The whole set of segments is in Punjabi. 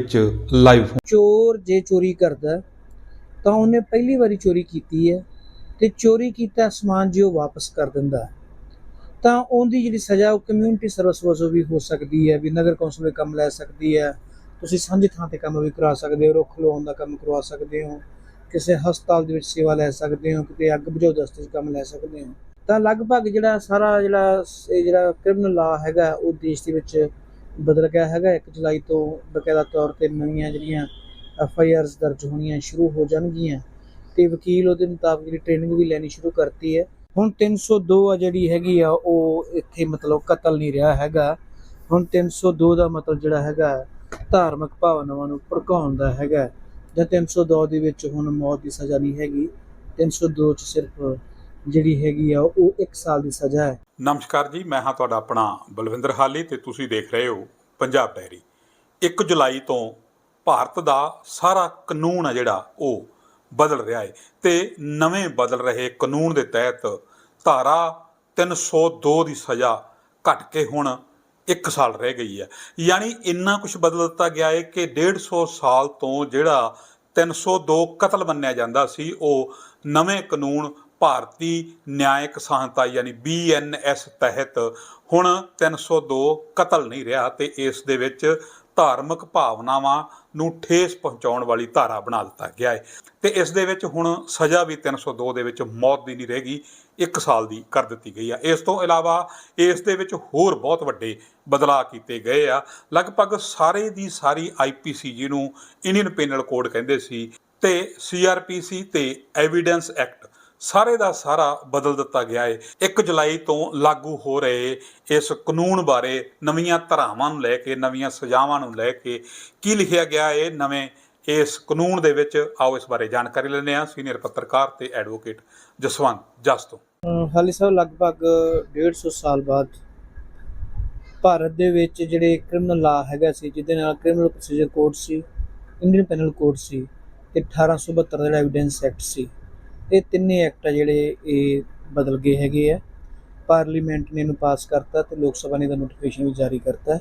ਵਿੱਚ ਲਾਈਵ ਚੋਰ ਜੇ ਚੋਰੀ ਕਰਦਾ, ਤਾਂ ਉਹਨੇ ਪਹਿਲੀ ਵਾਰੀ ਚੋਰੀ ਕੀਤੀ ਹੈ ਤੇ ਚੋਰੀ ਕੀਤਾ ਸਮਾਨ ਜੇ ਉਹ ਵਾਪਸ ਕਰ ਦਿੰਦਾ ਤਾਂ ਉਹਦੀ ਜਿਹੜੀ ਸਜ਼ਾ, ਉਹ ਕਮਿਊਨਿਟੀ ਸਰਵਿਸ ਵਜੋਂ ਵੀ ਹੋ ਸਕਦੀ ਹੈ, ਵੀ ਨਗਰ ਕੌਂਸਲ ਦੇ ਕੰਮ ਲੈ ਸਕਦੀ ਹੈ। ਤੁਸੀਂ ਸਾਂਝੀ ਥਾਂ ਤੇ ਕੰਮ ਵੀ ਕਰਾ ਸਕਦੇ ਹੋ, ਰੁੱਖ ਲਵਾਉਣ ਦਾ ਕੰਮ ਕਰਵਾ ਸਕਦੇ ਹੋ, ਕਿਸੇ ਹਸਪਤਾਲ ਦੇ ਵਿੱਚ ਸੇਵਾ ਲੈ ਸਕਦੇ ਹੋ, ਕਿਤੇ ਅੱਗ ਬੁਝਾਊ ਦਸਤੇ 'ਚ ਕੰਮ ਲੈ ਸਕਦੇ ਹੋ। ਤਾਂ ਲਗਭਗ ਜਿਹੜਾ ਸਾਰਾ ਜਿਹੜਾ ਸ- ਇਹ ਜਿਹੜਾ ਕ੍ਰਿਮੀਨਲ ਲਾ ਹੈਗਾ, ਉਹ ਦੇਸ਼ ਦੇ ਵਿੱਚ ਬਦਲ ਗਿਆ ਹੈਗਾ। 1 ਜੁਲਾਈ ਤੋਂ ਬਕਾਇਦਾ ਤੌਰ ਤੇ ਨਵੀਆਂ ਜਿਹੜੀਆਂ ਐਫ ਆਈ ਆਰਸ ਦਰਜ ਹੋਣੀਆਂ ਸ਼ੁਰੂ ਹੋ ਜਾਣਗੀਆਂ ਤੇ ਵਕੀਲ ਉਹਦੇ ਮੁਤਾਬਕ ਜਿਹੜੀ ਟ੍ਰੇਨਿੰਗ ਵੀ ਲੈਣੀ ਸ਼ੁਰੂ ਕਰਤੀ ਹੈ। ਹੁਣ 302 ਆ ਜਿਹੜੀ ਹੈਗੀ ਆ, ਉਹ ਇੱਥੇ ਮਤਲਬ ਕਤਲ ਨਹੀਂ ਰਿਹਾ ਹੈਗਾ। ਹੁਣ 302 ਦਾ ਮਤਲਬ ਜਿਹੜਾ ਹੈਗਾ, ਧਾਰਮਿਕ ਭਾਵਨਾਵਾਂ ਨੂੰ ਭੜਕਾਉਣ ਦਾ ਹੈਗਾ। ਜਾਂ 302 ਦੇ ਵਿੱਚ ਹੁਣ ਮੌਤ ਦੀ ਸਜ਼ਾ ਨਹੀਂ ਹੈਗੀ। 302 ਚ ਸਿਰਫ ਜਿਹੜੀ ਹੈਗੀ ਆ, ਉਹ 1 ਸਾਲ ਦੀ ਸਜ਼ਾ ਹੈ। ਨਮਸਕਾਰ ਜੀ, ਮੈਂ ਹਾਂ ਤੁਹਾਡਾ ਆਪਣਾ ਬਲਵਿੰਦਰ ਹਾਲੀ ਤੇ ਤੁਸੀਂ ਦੇਖ ਰਹੇ ਹੋ ਪੰਜਾਬ ਡਾਇਰੀ। 1 ਜੁਲਾਈ ਤੋਂ ਭਾਰਤ ਦਾ ਸਾਰਾ ਕਾਨੂੰਨ ਆ ਜਿਹੜਾ, ਉਹ ਬਦਲ ਰਿਹਾ ਹੈ ਤੇ ਨਵੇਂ ਬਦਲ ਰਹੇ ਕਾਨੂੰਨ ਦੇ ਤਹਿਤ ਧਾਰਾ 302 ਦੀ ਸਜ਼ਾ ਘਟ ਕੇ ਹੁਣ 1 ਸਾਲ ਰਹਿ ਗਈ ਹੈ। ਯਾਨੀ ਇੰਨਾ ਕੁਝ ਬਦਲ ਦਿੱਤਾ ਗਿਆ ਹੈ ਕਿ 150 ਸਾਲ ਤੋਂ ਜਿਹੜਾ 302 ਕਤਲ ਮੰਨਿਆ ਜਾਂਦਾ ਸੀ, ਉਹ ਨਵੇਂ ਕਾਨੂੰਨ ਭਾਰਤੀ ਨਿਆਇਕ ਸੰਹਿਤਾ ਯਾਨੀ ਬੀਐਨਐਸ ਤਹਿਤ ਹੁਣ 302 ਕਤਲ ਨਹੀਂ ਰਿਹਾ ਤੇ ਇਸ ਦੇ ਵਿੱਚ ਧਾਰਮਿਕ ਭਾਵਨਾਵਾਂ ਨੂੰ ਠੇਸ ਪਹੁੰਚਾਉਣ ਵਾਲੀ ਧਾਰਾ ਬਣਾ ਦਿੱਤਾ ਗਿਆ ਹੈ ਤੇ ਇਸ ਦੇ ਵਿੱਚ ਹੁਣ ਸਜ਼ਾ ਵੀ 302 ਦੇ ਵਿੱਚ ਮੌਤ ਦੀ ਨਹੀਂ ਰਹੇਗੀ 1 ਸਾਲ ਦੀ ਕਰ ਦਿੱਤੀ ਗਈ ਆ। ਇਸ ਤੋਂ ਇਲਾਵਾ ਇਸ ਦੇ ਵਿੱਚ ਹੋਰ ਬਹੁਤ ਵੱਡੇ ਬਦਲਾਅ ਕੀਤੇ ਗਏ ਆ। ਲਗਭਗ ਸਾਰੇ ਦੀ ਸਾਰੀ ਆਈਪੀਸੀ ਜਿਹਨੂੰ ਇੰਡੀਅਨ ਪੈਨਲ ਕੋਡ ਕਹਿੰਦੇ ਸੀ ਤੇ ਸੀਆਰਪੀਸੀ ਤੇ ਐਵੀਡੈਂਸ ਐਕਟ ਸਾਰੇ ਦਾ ਸਾਰਾ ਬਦਲ ਦਿੱਤਾ ਗਿਆ ਹੈ 1 ਜੁਲਾਈ ਤੋਂ ਲਾਗੂ ਹੋ ਰਹੇ ਇਸ ਕਾਨੂੰਨ ਬਾਰੇ ਨਵੀਆਂ ਧਾਰਾਵਾਂ ਨੂੰ ਲੈ ਕੇ, ਨਵੀਆਂ ਸਜ਼ਾਵਾਂ ਨੂੰ ਲੈ ਕੇ ਕੀ ਲਿਖਿਆ ਗਿਆ ਹੈ ਨਵੇਂ ਇਸ ਕਾਨੂੰਨ ਦੇ ਵਿੱਚ? ਆਓ ਇਸ ਬਾਰੇ ਜਾਣਕਾਰੀ ਲੈਂਦੇ ਹਾਂ। ਸੀਨੀਅਰ ਪੱਤਰਕਾਰ ਤੇ ਐਡਵੋਕੇਟ ਜਸਵੰਤ ਜਸ ਤੋਂ ਹਾਲੀ ਸਾਹਿਬ, ਲਗਭਗ 150 ਸਾਲ ਬਾਅਦ ਭਾਰਤ ਦੇ ਵਿੱਚ ਜਿਹੜੇ ਕ੍ਰਿਮੀਨਲ ਲਾ ਹੈਗਾ ਸੀ, ਜਿਹਦੇ ਨਾਲ ਕ੍ਰਿਮੀਨਲ ਪ੍ਰੋਸੀਜਰ ਕੋਡ ਸੀ ਇੰਡੀਅਨ ਪੈਨਲ ਕੋਡ ਸੀ, ਤੇ 1872 ਦਾ ਜਿਹੜਾ ਐਵੀਡੈਂਸ ਐਕਟ ਸੀ। ਇਹ ਤਿੰਨੇ ਐਕਟ ਆ ਜਿਹੜੇ ਇਹ ਬਦਲ ਗਏ ਹੈਗੇ ਆ। ਪਾਰਲੀਮੈਂਟ ਨੇ ਇਹਨੂੰ ਪਾਸ ਕਰਤਾ ਤੇ ਲੋਕ ਸਭਾ ਨੇ ਇਹਦਾ ਨੋਟੀਫਿਕੇਸ਼ਨ ਵੀ ਜਾਰੀ ਕਰਤਾ।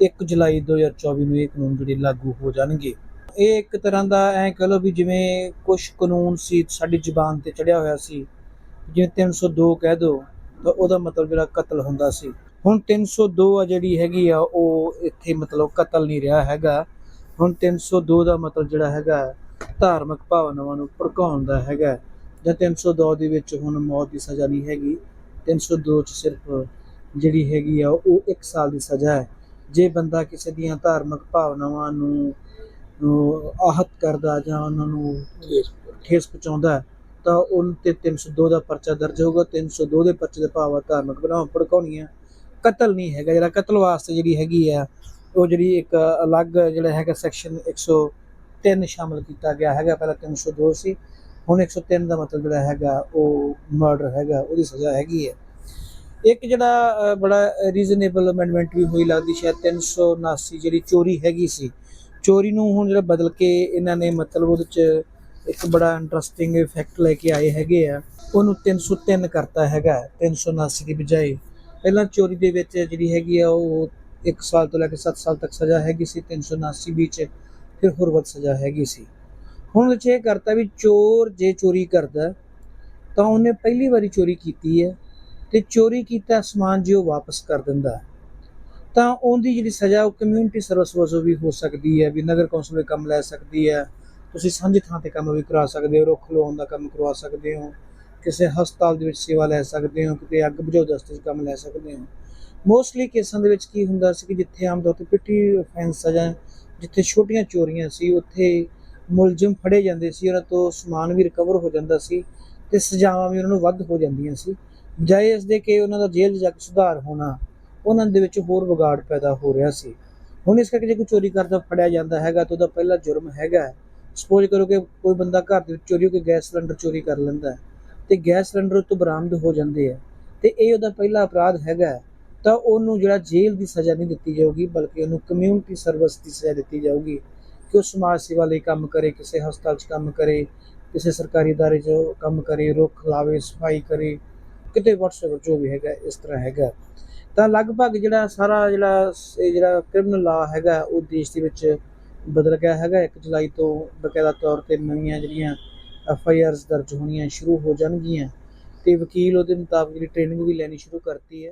1 ਜੁਲਾਈ 2024 ਨੂੰ ਇਹ ਕਾਨੂੰਨ ਜਿਹੜੇ ਲਾਗੂ ਹੋ ਜਾਣਗੇ। ਇਹ ਇੱਕ ਤਰ੍ਹਾਂ ਦਾ ਐ ਕਹ ਲਓ ਵੀ ਜਿਵੇਂ ਕੁਝ ਕਾਨੂੰਨ ਸੀ, ਸਾਡੀ ਜ਼ੁਬਾਨ ਤੇ ਚੜਿਆ ਹੋਇਆ ਸੀ। ਜਿਵੇਂ 302 ਕਹਿ ਦੋ, ਤਾਂ ਉਹਦਾ ਮਤਲਬ ਜਿਹੜਾ ਕਤਲ ਹੁੰਦਾ ਸੀ। ਹੁਣ 302 ਆ ਜਿਹੜੀ ਹੈਗੀ ਆ, ਉਹ ਇੱਥੇ ਮਤਲਬ ਕਤਲ ਨਹੀਂ ਰਿਹਾ ਹੈਗਾ। ਹੁਣ 302 ਦਾ ਮਤਲਬ ਜਿਹੜਾ ਹੈਗਾ, ਧਾਰਮਿਕ ਭਾਵਨਾਵਾਂ ਨੂੰ ਭੜਕਾਉਣ ਦਾ ਹੈਗਾ। ਜਾਂ 302 ਦੇ ਵਿੱਚ ਹੁਣ ਮੌਤ ਦੀ ਸਜ਼ਾ ਨਹੀਂ ਹੈਗੀ 302 ਚ ਸਿਰਫ ਜਿਹੜੀ ਹੈਗੀ ਆ ਉਹ 1 ਸਾਲ ਦੀ ਸਜ਼ਾ ਹੈ। ਜੇ ਬੰਦਾ ਕਿਸੇ ਦੀਆਂ ਧਾਰਮਿਕ ਭਾਵਨਾਵਾਂ ਨੂੰ ਆਹਤ ਕਰਦਾ ਜਾਂ ਉਹਨਾਂ ਨੂੰ ਠੇਸ ਪਹੁੰਚਾਉਂਦਾ ਤਾਂ ਉਹਨਾਂ ਤੇ 302 ਦਾ ਪਰਚਾ ਦਰਜ ਹੋਊਗਾ। 302 ਦੇ ਪਰਚੇ ਦੇ ਭਾਵ ਧਾਰਮਿਕ ਬਣਾਉ ਭੜਕਾਉਣੀਆਂ। ਕਤਲ ਨਹੀਂ ਹੈਗਾ ਜਿਹੜਾ ਕਤਲ ਵਾਸਤੇ ਜਿਹੜੀ ਹੈਗੀ ਆ ਉਹ ਜਿਹੜੀ ਇੱਕ ਅਲੱਗ ਜਿਹੜਾ ਹੈਗਾ ਸੈਕਸ਼ਨ 103 ਸ਼ਾਮਲ ਕੀਤਾ ਗਿਆ ਹੈਗਾ। ਪਹਿਲਾਂ 302 ਸੀ ਹੁਣ 103 ਦਾ ਮਤਲਬ ਜਿਹੜਾ ਹੈਗਾ, ਉਹ ਮਰਡਰ ਹੈਗਾ, ਉਹਦੀ ਸਜ਼ਾ ਹੈਗੀ ਹੈ। ਇੱਕ ਜਿਹੜਾ ਬੜਾ ਰੀਜ਼ਨੇਬਲ ਅਮੈਂਡਮੈਂਟ ਵੀ ਹੋਈ ਲੱਗਦੀ, ਸ਼ਾਇਦ 379 ਜਿਹੜੀ ਚੋਰੀ ਹੈਗੀ ਸੀ, ਚੋਰੀ ਨੂੰ ਹੁਣ ਜਿਹੜਾ ਬਦਲ ਕੇ ਇਹਨਾਂ ਨੇ ਮਤਲਬ ਉਹਦੇ ਚ ਇੱਕ ਬੜਾ ਇੰਟਰਸਟਿੰਗ ਇਫੈਕਟ ਲੈ ਕੇ ਆਏ ਹੈਗੇ ਆ। ਉਹਨੂੰ 303 ਕਰਤਾ ਹੈਗਾ 379 ਦੀ ਬਜਾਏ। ਪਹਿਲਾਂ ਚੋਰੀ ਦੇ ਵਿੱਚ ਜਿਹੜੀ ਹੈਗੀ ਆ, ਉਹ 1 ਸਾਲ ਤੋਂ ਲੈ ਕੇ 7 ਸਾਲ ਤੱਕ ਸਜ਼ਾ ਹੈਗੀ ਸੀ 379 ਵਿੱਚ, ਫਿਰ ਹੋਰ ਵੱਧ ਸਜ਼ਾ ਹੈਗੀ ਸੀ। ਹੁਣ ਵਿੱਚ ਇਹ ਕਰਤਾ ਵੀ ਚੋਰ ਜੇ ਚੋਰੀ ਕਰਦਾ, ਤਾਂ ਉਹਨੇ ਪਹਿਲੀ ਵਾਰੀ ਚੋਰੀ ਕੀਤੀ ਹੈ ਤੇ ਚੋਰੀ ਕੀਤਾ ਸਮਾਨ ਜੇ ਉਹ ਵਾਪਸ ਕਰ ਦਿੰਦਾ ਤਾਂ ਉਹਦੀ ਜਿਹੜੀ ਸਜ਼ਾ ਉਹ ਕਮਿਊਨਿਟੀ ਸਰਵਿਸ ਵਜੋਂ ਵੀ ਹੋ ਸਕਦੀ ਹੈ, ਵੀ ਨਗਰ ਕੌਂਸਲ ਦੇ ਕੰਮ ਲੈ ਸਕਦੀ ਹੈ। ਤੁਸੀਂ ਸਾਂਝੀ ਥਾਂ ਤੇ ਕੰਮ ਵੀ ਕਰਾ ਸਕਦੇ ਹੋ, ਰੁੱਖ ਲਵਾਉਣ ਦਾ ਕੰਮ ਕਰਵਾ ਸਕਦੇ ਹੋ, ਕਿਸੇ ਹਸਪਤਾਲ ਦੇ ਵਿੱਚ ਸੇਵਾ ਲੈ ਸਕਦੇ ਹੋ, ਕਿਤੇ ਅੱਗ ਬੁਝਾਊ ਦਸਤੇ 'ਚ ਕੰਮ ਲੈ ਸਕਦੇ ਹੋ। ਮੋਸਟਲੀ ਕੇਸਾਂ ਦੇ ਵਿੱਚ ਕੀ ਹੁੰਦਾ ਸੀ ਕਿ ਜਿੱਥੇ ਆਮ ਤੌਰ ਤੇ ਪਿੱਟੀ ਅਫੈਂਸ ਜਾਂ ਜਿੱਥੇ ਛੋਟੀਆਂ ਚੋਰੀਆਂ ਸੀ, ਉੱਥੇ ਮੁਲਜ਼ਮ ਫੜੇ ਜਾਂਦੇ ਸੀ, ਉਹਨਾਂ ਤੋਂ ਸਮਾਨ ਵੀ ਰਿਕਵਰ ਹੋ ਜਾਂਦਾ ਸੀ ਤੇ ਸਜ਼ਾਵਾਂ ਵੀ ਉਹਨਾਂ ਨੂੰ ਵੱਧ ਹੋ ਜਾਂਦੀਆਂ ਸੀ। ਬਜਾਏ ਇਸ ਦੇ ਕਿ ਉਹਨਾਂ ਦਾ ਜੇਲ੍ਹ 'ਚ ਜਾ ਕੇ ਸੁਧਾਰ ਹੋਣਾ, ਉਹਨਾਂ ਦੇ ਵਿੱਚ ਹੋਰ ਵਿਗਾੜ ਪੈਦਾ ਹੋ ਰਿਹਾ ਸੀ। ਹੁਣ ਇਸ ਕਰਕੇ ਜੇ ਕੋਈ ਚੋਰੀ ਕਰਦਾ ਫੜਿਆ ਜਾਂਦਾ ਹੈਗਾ ਤਾਂ ਉਹਦਾ ਪਹਿਲਾ ਜੁਰਮ ਹੈਗਾ ਸਪੋਜ਼ ਕਰੋ ਕਿ ਕੋਈ ਬੰਦਾ ਘਰ ਦੇ ਵਿੱਚ ਚੋਰੀ ਹੋ ਕੇ ਗੈਸ ਸਿਲੰਡਰ ਚੋਰੀ ਕਰ ਲੈਂਦਾ ਹੈ ਤੇ ਗੈਸ ਸਿਲੰਡਰ ਉਹ ਤੋਂ ਬਰਾਮਦ ਹੋ ਜਾਂਦੇ ਆ ਤੇ ਇਹ ਉਹਦਾ ਪਹਿਲਾ ਅਪਰਾਧ ਹੈਗਾ ਤਾਂ ਉਹਨੂੰ ਜਿਹੜਾ ਜੇਲ੍ਹ ਦੀ ਸਜ਼ਾ ਨਹੀਂ ਦਿੱਤੀ ਜਾਊਗੀ, ਬਲਕਿ ਉਹਨੂੰ ਕਮਿਊਨਿਟੀ ਸਰਵਿਸ ਦੀ ਸਜ਼ਾ ਦਿੱਤੀ ਜਾਊਗੀ। ਕਿ ਉਹ ਸਮਾਜ ਸੇਵਾ ਲਈ ਕੰਮ ਕਰੇ ਕਿਸੇ ਹਸਪਤਾਲ 'ਚ ਕੰਮ ਕਰੇ ਕਿਸੇ ਸਰਕਾਰੀ ادارے 'ਚ ਕੰਮ ਕਰੇ ਰੁੱਖ ਲਾਵੇ ਸਫਾਈ ਕਰੇ ਕਿਤੇ ਵਟਸਐਵਰ ਜੋ ਵੀ ਹੈਗਾ ਇਸ ਤਰ੍ਹਾਂ ਹੈਗਾ ਤਾਂ ਲਗਭਗ ਜਿਹੜਾ ਸਾਰਾ ਜਿਹੜਾ ਸ- ਇਹ ਜਿਹੜਾ ਕ੍ਰਿਮੀਨਲ ਲਾ ਹੈਗਾ ਉਹ ਦੇਸ਼ ਦੇ ਵਿੱਚ ਬਦਲ ਗਿਆ ਹੈਗਾ 1 ਜੁਲਾਈ ਤੋਂ ਬਕਾਇਦਾ ਤੌਰ ਤੇ ਨਵੀਆਂ ਜਿਹੜੀਆਂ ਐਫ ਆਈ ਆਰਸ ਦਰਜ ਹੋਣੀਆਂ ਸ਼ੁਰੂ ਹੋ ਜਾਣਗੀਆਂ ਤੇ ਵਕੀਲ ਉਹਦੇ ਮੁਤਾਬਕ ਜਿਹੜੀ ਟ੍ਰੇਨਿੰਗ ਵੀ ਲੈਣੀ ਸ਼ੁਰੂ ਕਰਤੀ ਹੈ